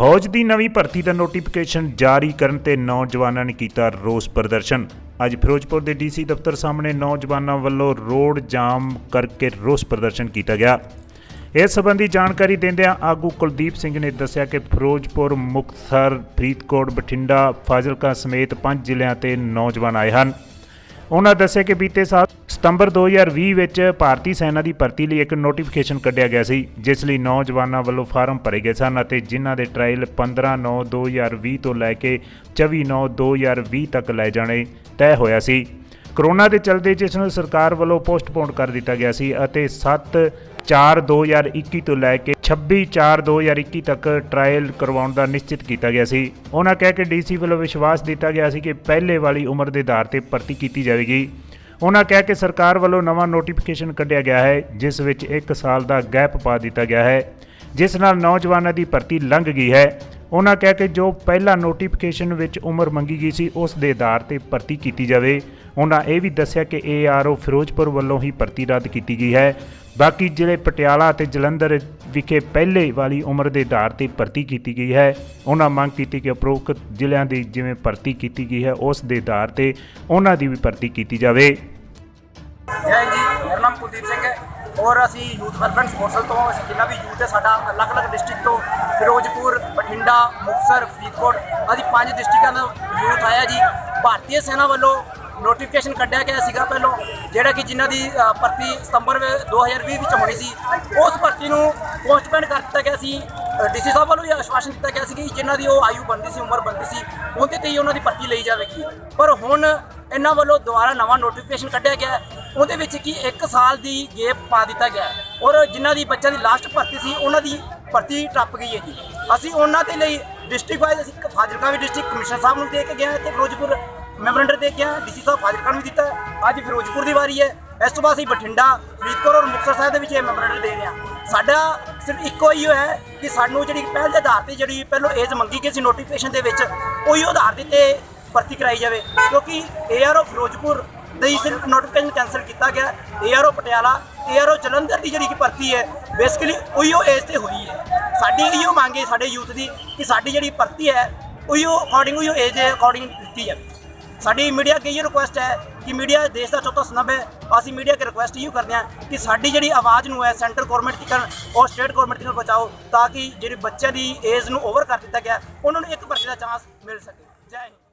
ਫੌਜ ਦੀ ਨਵੀਂ ਭਰਤੀ ਦਾ ਨੋਟੀਫਿਕੇਸ਼ਨ ਜਾਰੀ ਕਰਨ ਤੇ ਨੌਜਵਾਨਾਂ ਨੇ ਕੀਤਾ ਰੋਸ ਪ੍ਰਦਰਸ਼ਨ। ਅੱਜ ਫਿਰੋਜ਼ਪੁਰ ਦੇ ਡੀਸੀ ਦਫ਼ਤਰ ਸਾਹਮਣੇ ਨੌਜਵਾਨਾਂ ਵੱਲੋਂ ਰੋਡ ਜਾਮ ਕਰਕੇ ਰੋਸ ਪ੍ਰਦਰਸ਼ਨ ਕੀਤਾ ਗਿਆ। ਇਸ ਸੰਬੰਧੀ ਜਾਣਕਾਰੀ ਦਿੰਦਿਆਂ ਆਗੂ ਕੁਲਦੀਪ ਸਿੰਘ ਨੇ ਦੱਸਿਆ ਕਿ ਫਿਰੋਜ਼ਪੁਰ, ਮੁਕਤਸਰ, ਫਰੀਦਕੋਟ, ਬਠਿੰਡਾ, ਫਾਜ਼ਿਲਕਾ ਸਮੇਤ ਪੰਜ ਜ਼ਿਲ੍ਹਿਆਂ ਤੇ ਨੌਜਵਾਨ ਆਏ ਹਨ। ਉਹਨਾਂ ਦੱਸਿਆ ਕਿ ਬੀਤੇ ਸਾਲ ਸਤੰਬਰ 2020 ਵਿੱਚ ਭਾਰਤੀ ਸੈਨਾ ਦੀ ਭਰਤੀ ਲਈ ਇੱਕ ਨੋਟੀਫਿਕੇਸ਼ਨ ਕੱਢਿਆ ਗਿਆ ਸੀ, ਜਿਸ ਲਈ ਨੌਜਵਾਨਾਂ ਵੱਲੋਂ ਫਾਰਮ ਭਰੇ ਗਏ ਸਨ ਅਤੇ ਜਿਨ੍ਹਾਂ ਦੇ ਟ੍ਰਾਇਲ 15/9/2020 ਤੋਂ ਲੈ ਕੇ 24/9/2020 ਤੱਕ ਲੈ ਜਾਣੇ ਤੈਅ ਹੋਇਆ ਸੀ। ਕਰੋਨਾ ਦੇ ਚਲਦੇ ਜਿਸ ਨੂੰ ਸਰਕਾਰ ਵੱਲੋਂ ਪੋਸਟਪੋਨ ਕਰ ਦਿੱਤਾ ਗਿਆ ਸੀ ਅਤੇ 7 4 2021 ਤੋਂ ਲੈ ਕੇ 26 4 2021 ਤੱਕ ਟ੍ਰਾਇਲ ਕਰਵਾਉਣ ਦਾ ਨਿਸ਼ਚਿਤ ਕੀਤਾ ਗਿਆ ਸੀ। ਉਹਨਾਂ ਕਹਿ ਕੇ ਡੀਸੀ ਵੱਲੋਂ ਵਿਸ਼ਵਾਸ ਦਿੱਤਾ ਗਿਆ ਸੀ ਕਿ ਪਹਿਲੇ ਵਾਲੀ ਉਮਰ ਦੇ ਆਧਾਰ ਤੇ ਭਰਤੀ ਕੀਤੀ ਜਾਵੇਗੀ। ਉਹਨਾਂ ਕਹਿ ਕੇ ਸਰਕਾਰ ਵੱਲੋਂ ਨਵਾਂ ਨੋਟੀਫਿਕੇਸ਼ਨ ਕੱਢਿਆ ਗਿਆ ਹੈ, ਜਿਸ ਵਿੱਚ 1 ਸਾਲ ਦਾ ਗੈਪ ਪਾ ਦਿੱਤਾ ਗਿਆ ਹੈ, ਜਿਸ ਨਾਲ ਨੌਜਵਾਨਾਂ ਦੀ ਭਰਤੀ ਲੰਘ ਗਈ ਹੈ। ਉਹਨਾਂ ਕਹਿ ਕੇ ਜੋ ਪਹਿਲਾ ਨੋਟੀਫਿਕੇਸ਼ਨ ਵਿੱਚ ਉਮਰ ਮੰਗੀ ਗਈ ਸੀ, ਉਸ ਦੇ ਆਧਾਰ ਤੇ ਭਰਤੀ ਕੀਤੀ ਜਾਵੇ। ਉਹਨਾਂ ਇਹ ਵੀ ਦੱਸਿਆ ਕਿ ਏਆਰਓ ਫਿਰੋਜ਼ਪੁਰ ਵੱਲੋਂ ਹੀ ਭਰਤੀ ਰੱਦ ਕੀਤੀ ਗਈ ਹੈ। ਬਾਕੀ ਜ਼ਿਲ੍ਹੇ ਪਟਿਆਲਾ ਅਤੇ ਜਲੰਧਰ ਵਿਖੇ ਪਹਿਲੇ ਵਾਲੀ ਉਮਰ ਦੇ ਆਧਾਰ ਤੇ ਭਰਤੀ ਕੀਤੀ ਗਈ ਹੈ। ਉਹਨਾਂ ਮੰਗ ਕੀਤੀ ਕਿ ਉਪਰੋਕਤ ਜ਼ਿਲ੍ਹਿਆਂ ਦੀ ਜਿਵੇਂ ਭਰਤੀ ਕੀਤੀ ਗਈ ਹੈ, ਉਸ ਦੇ ਆਧਾਰ ਤੇ ਉਹਨਾਂ ਦੀ ਵੀ ਭਰਤੀ ਕੀਤੀ ਜਾਵੇ। ਹੈ ਔਰ ਅਸੀਂ ਯੂਥ ਵੈਲਫੇਅਰ ਸਪੋਰਟਸਲ ਤੋਂ, ਅਸੀਂ ਜਿੰਨਾ ਵੀ ਯੂਥ ਹੈ ਸਾਡਾ ਅਲੱਗ-ਅਲੱਗ ਡਿਸਟ੍ਰਿਕਟ ਤੋਂ, ਫਿਰੋਜ਼ਪੁਰ, ਬਠਿੰਡਾ, ਮੁਕਤਸਰ, ਫਰੀਦਕੋਟ, ਆਦਿ ਪੰਜ ਡਿਸਟ੍ਰਿਕਟਾਂ ਦਾ ਯੂਥ ਆਇਆ ਜੀ। ਭਾਰਤੀ ਸੈਨਾ ਵੱਲੋਂ ਨੋਟੀਫਿਕੇਸ਼ਨ ਕੱਢਿਆ ਗਿਆ ਸੀਗਾ ਪਹਿਲਾਂ, ਜਿਹੜਾ ਕਿ ਜਿਨ੍ਹਾਂ ਦੀ ਭਰਤੀ ਸਤੰਬਰ ਵੇ- 2020 ਵਿੱਚ ਹੋਣੀ ਸੀ। ਉਸ ਭਰਤੀ ਨੂੰ ਪੋਸਟਪੋਨ ਕਰ ਦਿੱਤਾ ਗਿਆ ਸੀ। ਡੀਸੀ ਸਾਹਿਬ ਵੱਲੋਂ ਇਹ ਆਸ਼ਵਾਸਨ ਦਿੱਤਾ ਗਿਆ ਸੀ ਕਿ ਜਿਨ੍ਹਾਂ ਦੀ ਉਹ ਆਯੂ ਬਣਦੀ ਸੀ, ਉਮਰ ਬਣਦੀ ਸੀ, ਉਹਦੇ ਤੇ ਹੀ ਉਹਨਾਂ ਦੀ ਭਰਤੀ ਲਈ ਜਾਵੇਗੀ। ਪਰ ਹੁਣ ਇਹਨਾਂ ਵੱਲੋਂ ਦੁਬਾਰਾ ਨਵਾਂ ਨੋਟੀਫਿਕੇਸ਼ਨ ਕੱਢਿਆ ਗਿਆ। ਉਹਦੇ ਵਿੱਚ ਕੀ 1 ਸਾਲ ਦੀ ਗੇਪ ਪਾ ਦਿੱਤਾ ਗਿਆ ਔਰ ਜਿਨ੍ਹਾਂ ਦੀ ਬੱਚਿਆਂ ਦੀ ਲਾਸਟ ਭਰਤੀ ਸੀ, ਉਹਨਾਂ ਦੀ ਭਰਤੀ ਟੱਪ ਗਈ ਹੈ ਜੀ। ਅਸੀਂ ਉਹਨਾਂ ਦੇ ਲਈ ਡਿਸਟ੍ਰਿਕਟ ਵਾਈਜ਼ ਅਸੀਂ ਇੱਕ ਫਾਜ਼ਿਲਕਾ ਵੀ ਡਿਸਟ੍ਰਿਕਟ ਕਮਿਸ਼ਨਰ ਸਾਹਿਬ ਨੂੰ ਦੇ ਕੇ ਗਿਆ ਹਾਂ ਤੇ ਫਿਰੋਜ਼ਪੁਰ ਮੈਮੋਰੈਂਡਰ ਦੇ ਕੇ ਆਏ ਡੀਸੀ ਸਾਹਿਬ ਫਾਜ਼ਿਲਕਾ ਨੂੰ ਵੀ ਦਿੱਤਾ ਅੱਜ ਫਿਰੋਜ਼ਪੁਰ ਦੀ ਵਾਰੀ ਹੈ। ਇਸ ਤੋਂ ਬਾਅਦ ਅਸੀਂ ਬਠਿੰਡਾ, ਫਰੀਦਕੋਟ ਔਰ ਮੁਕਤਸਰ ਸਾਹਿਬ ਦੇ ਵਿੱਚ ਇਹ ਮੈਮੋਰੈਂਡਰ ਦੇ ਰਹੇ ਹਾਂ। ਸਾਡਾ ਸਿਰਫ ਇੱਕੋ ਹੀ ਹੈ ਕਿ ਸਾਨੂੰ ਜਿਹੜੀ ਪਹਿਲ ਦੇ ਆਧਾਰ ਤੇ ਜਿਹੜੀ ਪਹਿਲੋਂ ਏਜ ਮੰਗੀ ਗਈ ਸੀ ਨੋਟੀਫਿਕੇਸ਼ਨ ਦੇ ਵਿੱਚ, ਉਹੀ ਆਧਾਰ ਦੇ ਤੇ ਭਰਤੀ ਕਰਾਈ ਜਾਵੇ। ਕਿਉਂਕਿ ਏਆਰਓ ਫਿਰੋਜ਼ਪੁਰ ਦੀ ਸਿਰਫ ਨੋਟੀਫਿਕੇਸ਼ਨ ਕੈਨਸਲ ਕੀਤਾ ਗਿਆ। ਏਆਰਓ ਪਟਿਆਲਾ ਏਆਰਓ ਜਲੰਧਰ ਦੀ ਜਿਹੜੀ ਕਿ ਭਰਤੀ ਹੈ ਬੇਸਿਕਲੀ ਉਹੀਓ ਏਜ ਤੇ ਹੋਈ ਹੈ। ਸਾਡੀ ਇਹੀਓ ਮੰਗ ਹੈ ਸਾਡੇ ਯੂਥ ਦੀ ਕਿ ਸਾਡੀ ਜਿਹੜੀ ਭਰਤੀ ਹੈ ਉਹੀਓ ਅਕੋਰਡਿੰਗ ਉਹੀਓ ਏਜ ਦੇ ਅਕੋਰਡਿੰਗ ਦਿੱਤੀ ਜਾਵੇ। ਸਾਡੀ ਮੀਡੀਆ ਅੱਗੇ ਇਹ ਰਿਕੁਐਸਟ ਹੈ ਕਿ ਮੀਡੀਆ ਦੇਸ਼ ਦਾ ਚੌਥਾ ਸਨਬ ਹੈ। ਅਸੀਂ ਮੀਡੀਆ ਕੇ ਰਿਕੁਐਸਟ ਇਹ ਕਰਦੇ ਹਾਂ ਕਿ ਸਾਡੀ ਜਿਹੜੀ ਆਵਾਜ਼ ਨੂੰ ਹੈ ਸੈਂਟਰ ਗਵਰਨਮੈਂਟ ਤੱਕ ਔਰ ਸਟੇਟ ਗਵਰਨਮੈਂਟ ਤੱਕ ਪਹੁੰਚਾਓ ਤਾਂ ਕਿ ਜਿਹੜੇ ਬੱਚਿਆਂ ਦੀ ਏਜ ਨੂੰ ਓਵਰ ਕਰ ਦਿੱਤਾ ਗਿਆ, ਉਹਨਾਂ ਨੂੰ ਇੱਕ ਪਰਸੇ ਦਾ ਚਾਂਸ ਮਿਲ ਸਕੇ। ਜੈ ਹਿੰਦ।